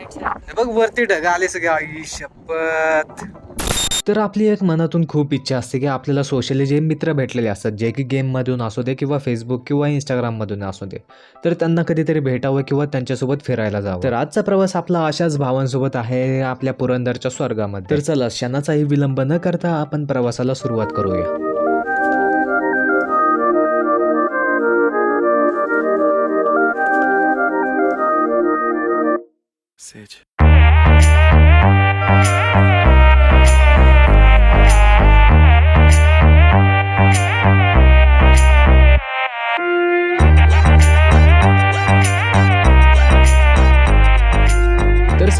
हे बघ वरती ढग आले सगळे. आई शपथ. तर आपली एक मनातून खूप इच्छा असते की आपल्याला सोशली जे मित्र भेटलेले असतात जे की गेममधून असू दे किंवा फेसबुक किंवा इंस्टाग्राममधून असू दे तर त्यांना कधीतरी भेटावं किंवा त्यांच्यासोबत फिरायला जावं. तर आजचा प्रवास आपला अशाच भावांसोबत आहे आपल्या पुरंदरच्या स्वर्गामध्ये. तर चला क्षणाचाही विलंब न करता आपण प्रवासाला सुरुवात करूया. Cacete.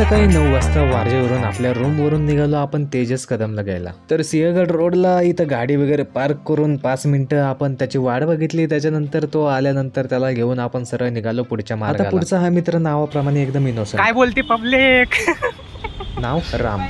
सकाळी नऊ वाजता वारजेवरून आपल्या रूमवरून निघालो आपण तेजस कदमला घ्यायला. तर सिंहगड रोडला इथं गाडी वगैरे पार्क करून पाच मिनिटं आपण त्याची वाट बघितली. त्याच्यानंतर तो आल्यानंतर त्याला घेऊन आपण सरळ निघालो पुढच्या मार्गाला. आता पुढचा हा मित्र नावाप्रमाणे एकदम इनोसंट काय बोलते पब्लिक नाव राम.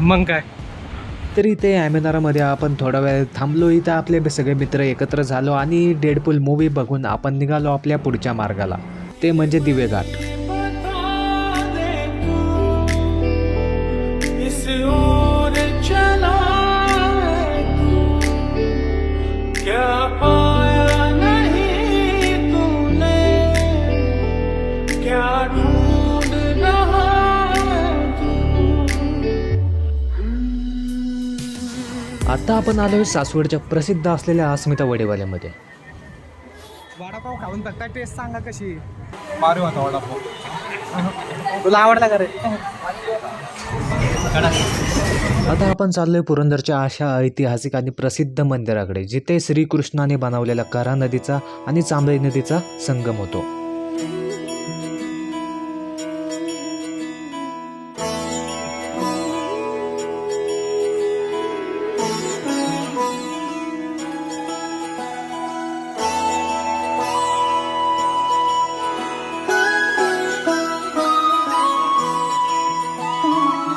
मग काय? तर इथे ॲमेनारामध्ये आपण थोडा वेळ थांबलो. इथं आपले सगळे मित्र एकत्र झालो आणि डेडपूल मूवी बघून आपण निघालो आपल्या पुढच्या मार्गाला. ते म्हणजे दिवे आता आपण आलोय सासवडच्या प्रसिद्ध असलेल्या अस्मिता वडेवाल्यामध्ये. वडापाव खाऊन फक्त टेस्ट सांगा कशी? मारू होता वडापाव. तुला आवडला का रे? आता आपण चाललोय पुरंदरच्या अशा ऐतिहासिक आणि प्रसिद्ध मंदिराकडे जिथे श्रीकृष्णाने बनवलेला करा नदीचा आणि चांबळी नदीचा संगम होतो.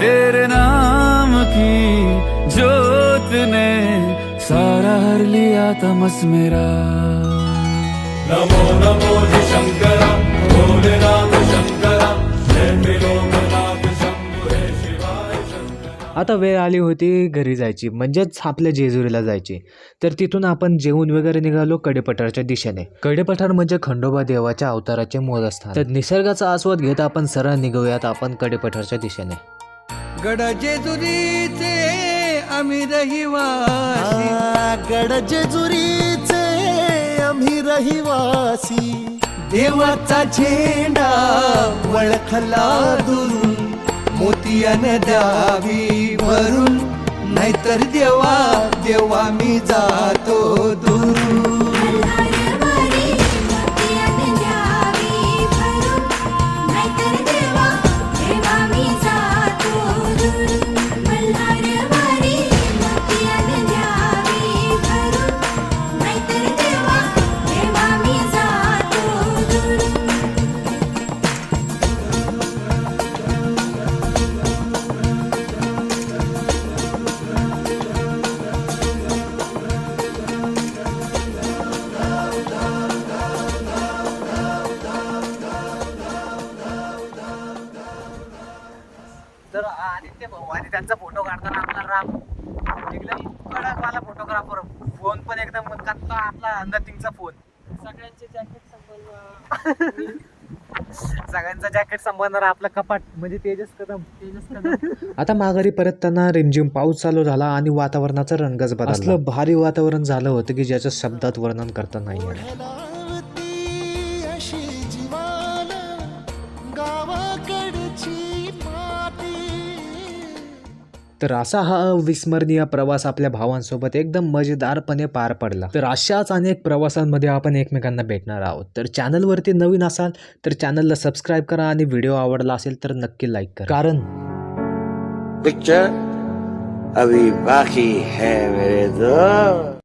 तेरे नाम की जोत ने सारा हर लिया तमस मेरा। नमो नमो जी शंकरा भोलेनाथ शंकरा जय त्रिलोकनाथ शंभु हे शिवाय शंकरा। आता वेळ आली होती घरी जायची म्हणजेच आपल्या जेजुरीला जायची. तर तिथून आपण जेवून वगैरे निघालो कडेपठारच्या दिशेने. कडेपठार म्हणजे खंडोबा देवाच्या अवताराचे मूलस्थान तर निसर्गाचा आस्वाद घेत आपण सरळ निघूयात आपण कडेपठारच्या दिशेने. गड जेजुरीचे आम्ही रहिवासी. गड जेजुरीचे आम्ही रहिवासी. देवाचा झेंडा वळखला दुरून मोतियान द्यावी भरून नाहीतर देवा देवा मी जातो दुरून. भाऊ आणि त्यांचा फोटो काढताना आपला राम. एकदम कडक वाला फोटोग्राफर फोन पण एकदम कत्ता आपला नथिंगचा फोन सगळ्यांचे जॅकेट सगळ्यांचा जॅकेट संबंधणार आपला कपाट म्हणजे तेजस कदम. तेजस कदम. आता माघारी परतताना रिमझिम पाऊस चालू झाला आणि वातावरणाचा रंगच बदलला. असलं भारी वातावरण झालं होतं की ज्याचं शब्दात वर्णन करता नाही तर असा हा अविस्मरणीय प्रवास आपल्या भावांसोबत एकदम मजेदारपणे पार पडला. तर अशाच अनेक प्रवासांमध्ये आपण एकमेकांना भेटणार आहोत. तर चॅनलवरती नवीन असाल तर चॅनलला सबस्क्राईब करा आणि व्हिडिओ आवडला असेल तर नक्की लाईक करा. कारण पिक्चर अभी बाकी है मेरे दोस्त.